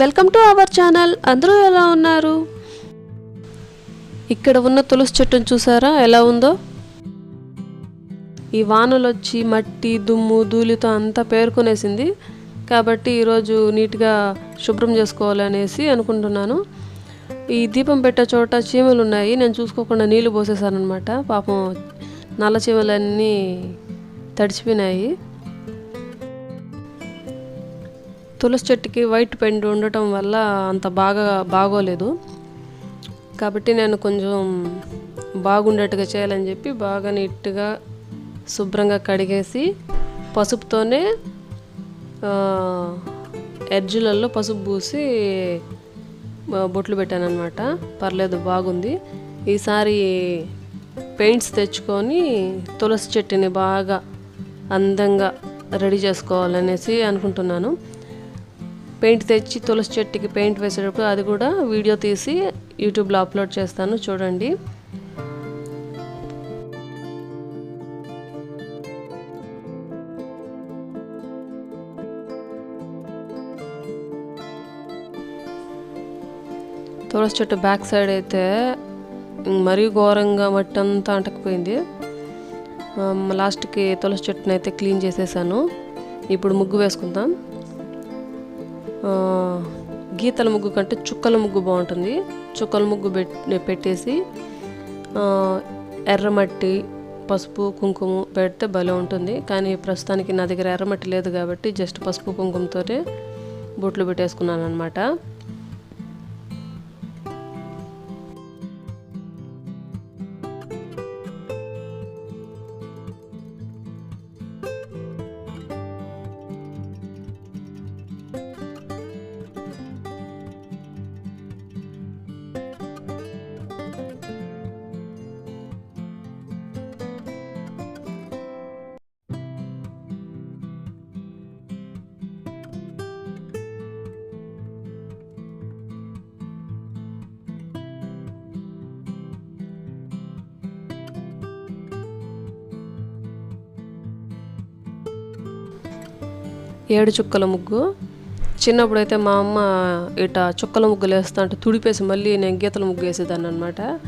Welcome to our channel. అందరూ ఎలా ఉన్నారు? ఇక్కడ ఉన్న తులసి చెట్టును చూసారా? ఎలా ఉందో? ఈ వానలు వచ్చి మట్టి దుమ్ము ధూళితో అంతా పేర్కొనేసింది. కాబట్టి ఈరోజు నీట్గా శుభ్రం చేసుకోవాలనేసి అనుకుంటున్నాను. ఈ దీపం పెట్టే చోట చీమలు ఉన్నాయి నేను చూసుకోకుండా నీళ్ళు పోసేసానమాట పాపం నల్ల చీమలన్నీ తడిచిపోయినాయి. తులసి చెట్టుకి వైట్ పెయింట్ ఉండటం వల్ల అంత బాగా బాగోలేదు. కాబట్టి నేను కొంచెం బాగుండేట్టుగా చేయాలని చెప్పి బాగా నీట్గా శుభ్రంగా కడిగేసి పసుపుతోనే ఎడ్జులలో పసుపు పూసి బొట్లు పెట్టాను పర్లేదు బాగుంది. ఈసారి పెయింట్స్ తెచ్చుకొని తులసి చెట్టుని బాగా అందంగా రెడీ చేసుకోవాలనేసి అనుకుంటున్నాను. పెయింట్ తెచ్చి తులసి చెట్టుకి పెయింట్ వేసేటప్పుడు అది కూడా వీడియో తీసి యూట్యూబ్లో అప్లోడ్ చేస్తాను. చూడండి. తులసి చెట్టు బ్యాక్ సైడ్ అయితే మరీ ఘోరంగా మట్టి అంతా అంటకపోయింది. లాస్ట్కి తులసి చెట్టునైతే క్లీన్ చేసేసాను. ఇప్పుడు ముగ్గు వేసుకుందాం. గీతల ముగ్గు కంటే చుక్కల ముగ్గు బాగుంటుంది. చుక్కల ముగ్గు పెట్టేసి ఎర్రమట్టి పసుపు కుంకుమ పెడితే భలే ఉంటుంది. కానీ ప్రస్తుతానికి నా దగ్గర ఎర్రమట్టి లేదు కాబట్టి జస్ట్ పసుపు కుంకుమతోనే బొట్లు పెట్టేసుకున్నాను అనమాట ఏడు చుక్కల ముగ్గు. చిన్నప్పుడు అయితే మా అమ్మ ఇట చుక్కల ముగ్గులు వేస్తా అంటే తుడిపేసి మళ్ళీ నేను గీతల ముగ్గు వేసేదాన్ని అనమాట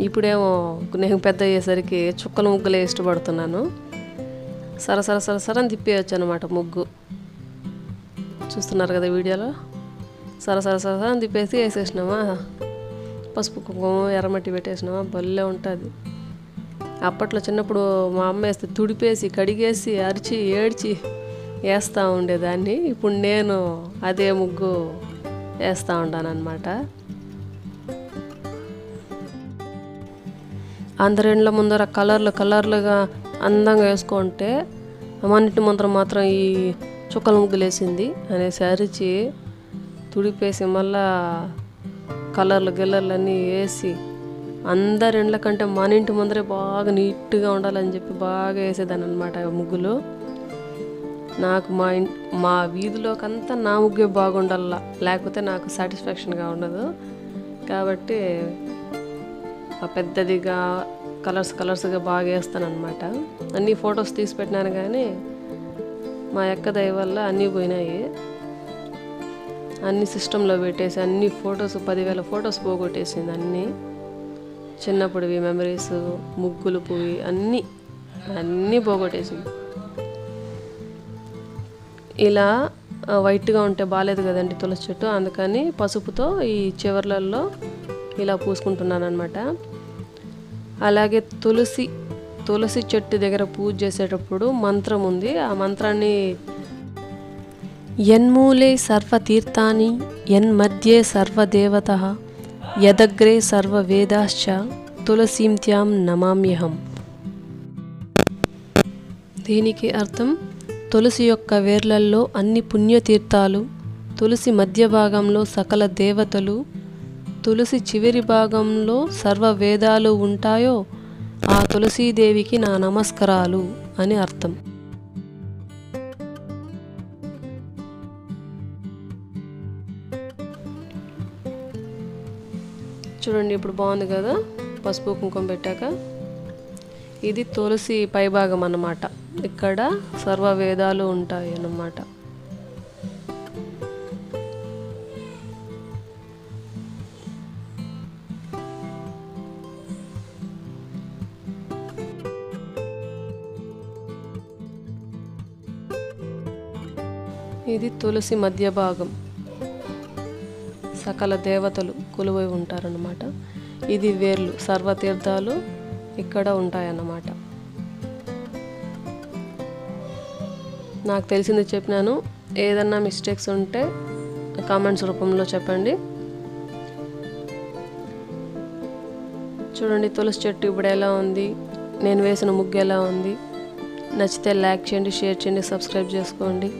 ఇప్పుడేమో నేను పెద్ద అయ్యేసరికి చుక్కల ముగ్గులే ఇష్టపడుతున్నాను. సర సర సర తిప్పేయచ్చు అనమాట ముగ్గు. చూస్తున్నారు కదా వీడియోలో? సర సర సర తిప్పేసి వేసేసినామా? పసుపు కుంకుమ ఎర్రమట్టి పెట్టేసినామా? భలే ఉంటుంది. అప్పట్లో చిన్నప్పుడు మా అమ్మ వేస్తే తుడిపేసి కడిగేసి అరిచి ఏడ్చి వేస్తూ ఉండేదాన్ని. ఇప్పుడు నేను అదే ముగ్గు వేస్తూ ఉంటాను అందరి ఇండ్ల ముందర కలర్లు కలర్లుగా అందంగా వేసుకుంటే అమ్మన్నిటి ముందర మాత్రం ఈ చుక్కల ముగ్గులు వేసింది అనేసి అరిచి తుడిపేసి మళ్ళా కలర్లు గిల్లర్లు అన్నీ వేసి అందరి ఇండ్ల కంటే మన ఇంటి ముందరే బాగా నీట్గా ఉండాలని చెప్పి బాగా వేసేదాన్ని అనమాట ముగ్గులు. నాకు మా మా వీధిలోకంతా నా ముగ్గే బాగుండాలా? లేకపోతే నాకు సాటిస్ఫాక్షన్గా ఉండదు. కాబట్టి పెద్దదిగా కలర్స్ కలర్స్గా బాగా వేస్తాను అనమాట అన్ని ఫొటోస్ తీసి పెట్టినాను కానీ మా అక్క దయ వల్ల అన్నీ పోయినాయి. అన్ని సిస్టంలో పెట్టేసి అన్ని ఫొటోస్ పదివేల ఫొటోస్ పోగొట్టేసింది అన్నీ. చిన్నప్పుడువి మెమరీస్ ముగ్గులు పోయి అన్నీ అన్నీ పోగొట్టేసింది. ఇలా వైట్గా ఉంటే బాగాలేదు కదండి తులసి చెట్టు. అందుకని పసుపుతో ఈ చివర్లలో ఇలా పూసుకుంటున్నాను అనమాట అలాగే తులసి తులసి చెట్టు దగ్గర పూజ చేసేటప్పుడు మంత్రం ఉంది. ఆ మంత్రాన్ని ఎన్మూలే సర్వతీర్థాని ఎన్మధ్యే సర్వదేవత యదగ్రే సర్వవేదాశ్చ తులసీంత్యాం నమామ్యహం. దీనికి అర్థం తులసి యొక్క వేర్లల్లో అన్ని పుణ్యతీర్థాలు తులసి మధ్య భాగంలో సకల దేవతలు తులసి చివరి భాగంలో సర్వ వేదాలు ఉంటాయో ఆ తులసీదేవికి నా నమస్కారాలు అని అర్థం. చూడండి ఇప్పుడు బాగుంది కదా? పసుపు కుంకుమ పెట్టాక. ఇది తులసి పైభాగం అన్నమాట. ఇక్కడ సర్వ వేదాలు ఉంటాయి అన్నమాట ఇది తులసి మధ్య భాగం. సకల దేవతలు కొలువై ఉంటారన్నమాట. ఇది వేర్లు సర్వతీర్థాలు ఇక్కడ ఉంటాయన్నమాట. నాకు తెలిసింది చెప్పినాను. ఏదన్నా మిస్టేక్స్ ఉంటే కామెంట్స్ రూపంలో చెప్పండి. చూడండి తులసి చెట్టు ఇప్పుడు ఎలా ఉంది? నేను వేసిన ముగ్గు ఎలా ఉంది? నచ్చితే లైక్ చేయండి షేర్ చేయండి సబ్స్క్రైబ్ చేసుకోండి.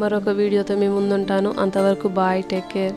మరొక వీడియోతో మీ ముందుంటాను. అంతవరకు బాయ్ టేక్ కేర్